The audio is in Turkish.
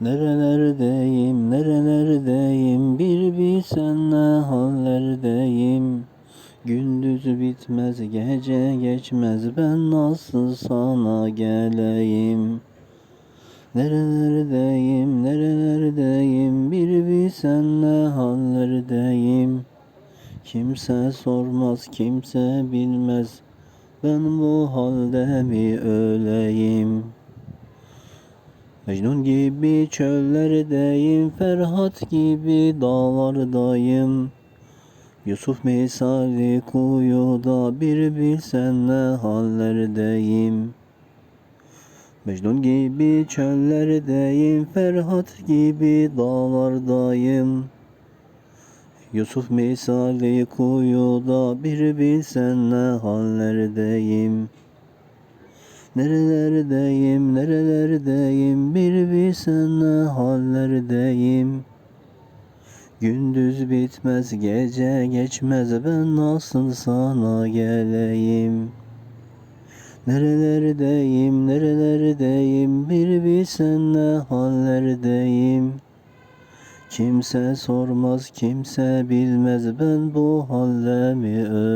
Nerelerdeyim, nerelerdeyim, bir bilsen ne hallerdeyim. Gündüz bitmez, gece geçmez, ben nasıl sana geleyim. Nerelerdeyim, nerelerdeyim, bir bilsen ne hallerdeyim. Kimse sormaz, kimse bilmez, ben bu halde mi öleyim? Mecnun gibi çöllerdeyim, Ferhat gibi dağlardayım. Yusuf misali kuyuda bir bilsen ne hallerdeyim. Mecnun gibi çöllerdeyim, Ferhat gibi dağlardayım. Yusuf misali kuyuda bir bilsen ne hallerdeyim. Nerelerdeyim, nerelerdeyim, bir bilsen ne hallerdeyim. Gündüz bitmez, gece geçmez, ben nasıl sana geleyim. Nerelerdeyim, nerelerdeyim, bir bilsen ne hallerdeyim. Kimse sormaz, kimse bilmez, ben bu halde mi öleyim.